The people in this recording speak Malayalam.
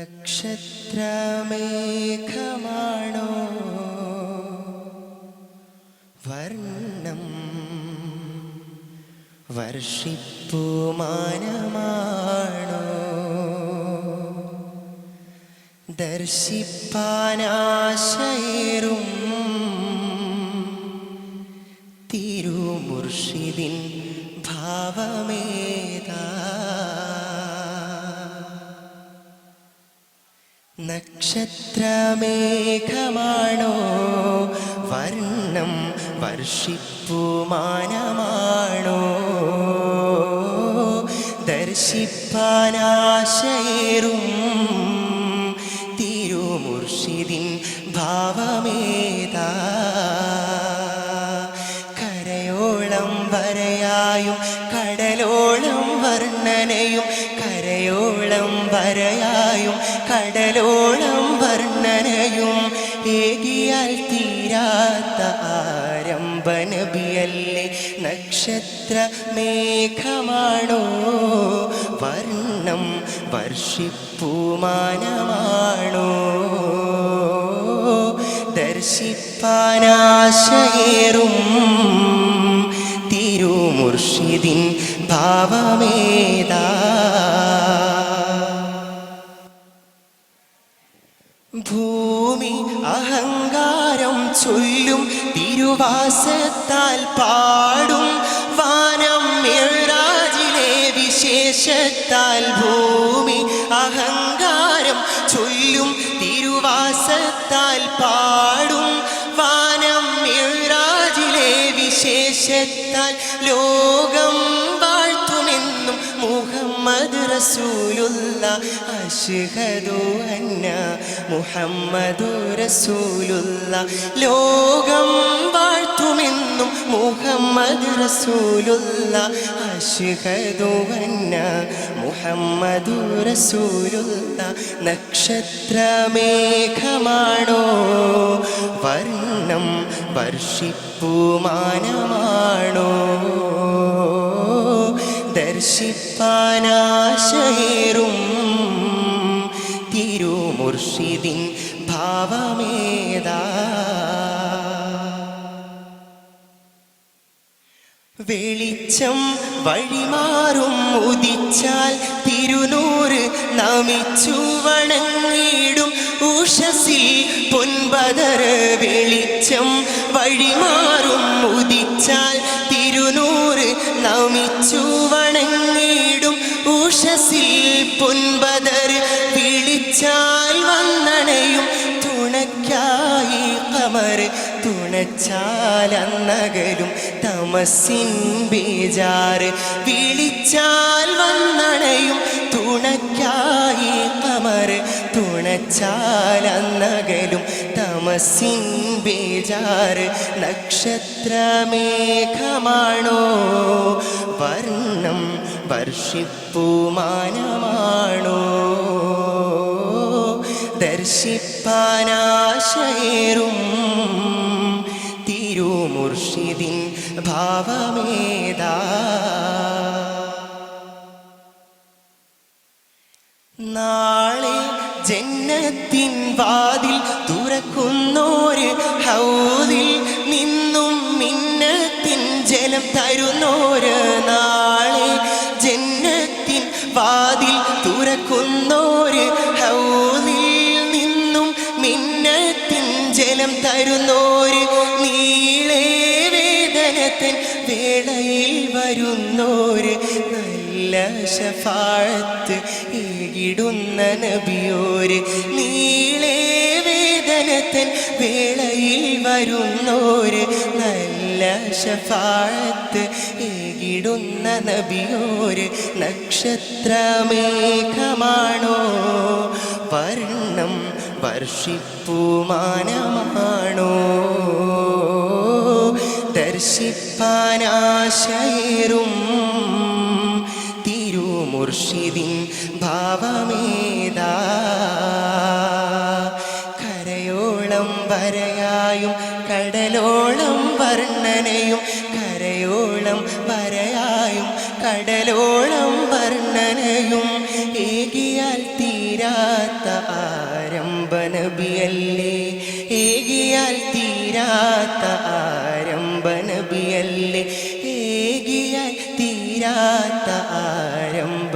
നക്ഷത്രമേഘമാണോ? വർണം വർഷിപ്പുമാനമാണോ ദർശിപ്പാനാശയറും തിരുമുർഷിദിൻ ഭാവമേതാ? നക്ഷത്രമേഘമാണോ? വർണം വർഷിപ്പുമാനമാണോ? ദർശിപ്പാനാശയേറും തിരുമുർഷിദിൻ ഭാവമേതാ? കരയോളം വരയായും കടലോളം വർണനയും കരയോളം വരയായും കടലോളം വർണനയും ഏകിയാൽ തീരാത്ത ആരംഭനബിയല്ലേ? നക്ഷത്ര മേഘമാണോ? വർണം വർഷിപ്പുമാനമാണോ? ദർശിപ്പാനാശയേറും തിരുമുർഷിദിൻ ഭാവമേതാ ഭൂമി അഹങ്കാരം ചൊല്ലും തിരുവാസത്താൽ പാടും. വാനം മിഴറാജിലെ വിശേഷത്താൽ ഭൂമി അഹങ്കാരം ചൊല്ലും തിരുവാസത്താൽ പാടും. വാനം മിഴറാജിലെ വിശേഷത്താൽ ലോകം മുഹമ്മദ് റസൂലുള്ള അഷ്ഹദു അന്ന മുഹമ്മദു റസൂലുള്ള. ലോകം വാഴ്ത്തുമെന്നും മുഹമ്മദ് റസൂലുള്ള അഷ്ഹദു അന്ന മുഹമ്മദു റസൂലുള്ള നക്ഷത്രമേഘമാണോ? വർണം വർഷിപ്പുമാനമാണോ? ദർശിപ്പാനാശയേറും. തിരുമുർഷിദിൻ ഭാവമേതാ. വെളിച്ചം വഴിമാറും ഉദിച്ചാൽ തിരുനൂറ് നമിച്ചു വണങ്ങിടും ഉഷസിൽ പൊൻപതർ വെളിച്ചം വഴിമാറും ഉദിച്ചാൽ തിരുനൂറ് നമിച്ചു ഉഷസിൽ പൊൻപതർ വിളിച്ചാൽ വന്നണയും തുണയ്ക്കായി കമർ തുണച്ചാലന്നകലും തമസിൻ ബേജാറ് വിളിച്ചാൽ വന്നണയും കമർ തുണച്ചാലന്നകലും തമസിൻ ബേജാറ് നക്ഷത്രമേഘമാണോ? വർണം വർഷിപ്പുമാനമാണോ? ദർശിപ്പാനാശയേറും തിരുമുർഷിദിൻ ഭാവമേതാ? നാളെ ജന്നത്തിൻ വാതിൽ തുറക്കുന്നോര് ഹൗദിൽ നിന്നും മിന്നത്തിൻ ജലം തരുന്നോര് നാളെ ജന്നത്തിൻ വാതിൽ തുറക്കുന്നോര് ഹൗദിൽ നിന്നും മിന്നത്തിൻ ജലം തരുന്നോര് നീളേ വേദനത്തിൻ വേളയിൽ വരുന്നോര് നല്ല ശഫാഴത്ത് ഏകിടുന്ന നബിയോര് നീളേ വേദനത്തിൻ വേളയിൽ വരുന്നോര് നല്ല ശഫാഴത്ത് ഏകിടുന്ന നബിയോര് നക്ഷത്രമേഘമാണോ? വർണം വർഷിപ്പുമാനമാണോ? ദർശിപ്പാനാശയേറും തിരുമുർഷിദിൻ ഭാവമേതാ. കരയോളം വരയായും കടലോളം വർണനയും കരയോളം വരയായും കടലോളം വർണനയും ഏകിയാൽ തീരാത്ത ആരംഭനബിയല്ലേ? ഏകിയാൽ തീരാത്ത ആരംഭ തീരാത്ത ആരംഭ